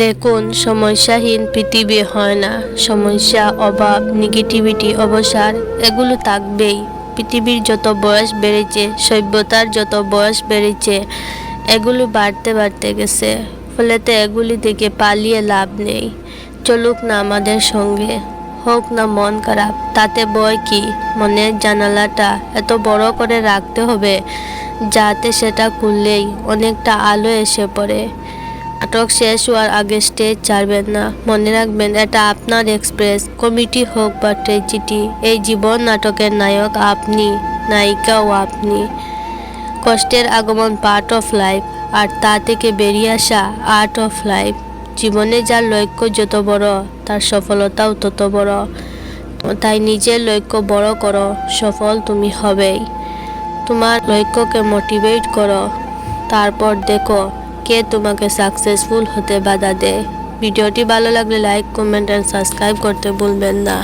দেখুন, সমস্যাহীন পৃথিবী হয় না। সমস্যা, অভাব নেগেটিভিটি অবসার এগুলো থাকবেই। পৃথিবীর যত বয়স বেড়েছে, সভ্যতার যত বয়স বেড়েছে, এগুলো বাড়তে বাড়তে গেছে। ফলেতে এগুলি থেকে পালিয়ে লাভ নেই। চলুক না আমাদের সঙ্গে। হোক না মন খারাপ, তাতে বয় কি? মনের জানালাটা এত বড় করে রাখতে হবে, যাতে সেটা খুললেই অনেকটা আলো এসে পড়ে। নাটক শেষ হওয়ার আগে স্টেজ ছাড়বেন না। মনে রাখবেন, এটা আপনার এক্সপ্রেস কমিটি হোক বা ট্রেজিডি এই জীবন নাটকের নায়ক আপনি নায়িকাও আপনি। কষ্টের আগমন পার্ট অফ লাইফ আর তা থেকে বেরিয়ে আসা আর্ট অফ লাইফ জীবনে যার লক্ষ্য যত বড়, তার সফলতাও তত বড়। তাই নিজের লক্ষ্য বড় করো, সফল তুমি হবেই। তোমার লক্ষ্যকে মোটিভেট করো, তারপর দেখো কে তোমাকে সাকসেসফুল হতে বাধা দেয়। ভিডিওটি ভালো লাগলে লাইক কমেন্ট অ্যান্ড সাবস্ক্রাইব করতে ভুলবেন না।